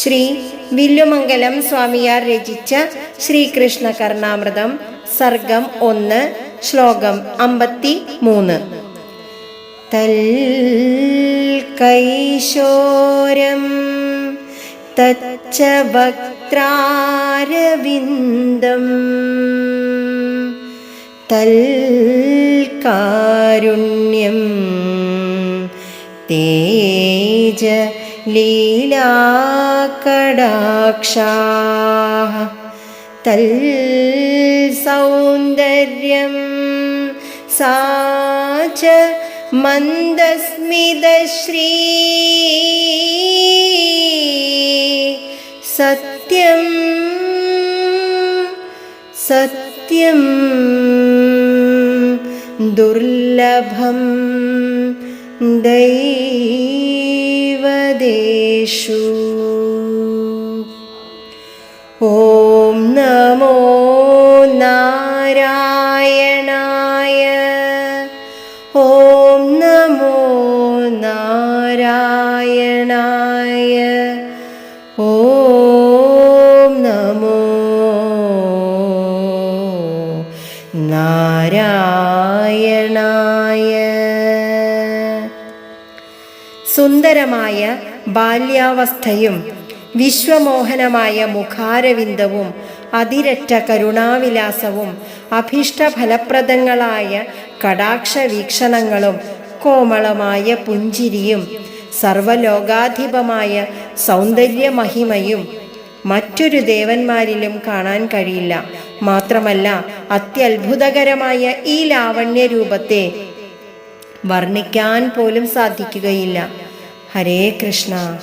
ശ്രീ വില്ലുമംഗലം സ്വാമിയാർ രചിച്ച ശ്രീകൃഷ്ണ കർണാമൃതം സർഗം ഒന്ന് ശ്ലോകം അമ്പത്തി മൂന്ന് കൈശോരം തച്ച വക്രാരവിന്ദം. തൽകാരുണ്യം തേജ लीलाकडाक्षाः तल्सौन्दर्यं सा च मन्दस्मितश्री सत्यं सत्यं दुर्लभं दै ദൈവദേശു ഓം നമോ നാരായണായ. ഓം നമോ നാരായണായ. ഓം നമോ നാരായണായ സുന്ദരമായ ബാല്യാവസ്ഥയും വിശ്വമോഹനമായ മുഖാരവിന്ദവും അതിരറ്റ കരുണാവിലാസവും അഭീഷ്ടഫലപ്രദങ്ങളായ കടാക്ഷ വീക്ഷണങ്ങളും കോമളമായ പുഞ്ചിരിയും സർവലോകാധിപമായ സൗന്ദര്യമഹിമയും മറ്റൊരു ദേവന്മാരിലും കാണാൻ കഴിയില്ല. മാത്രമല്ല അത്യത്ഭുതകരമായ ഈ ലാവണ്യ രൂപത്തെ വർണിക്കാൻ പോലും സാധിക്കുകയില്ല. हरे कृष्णा।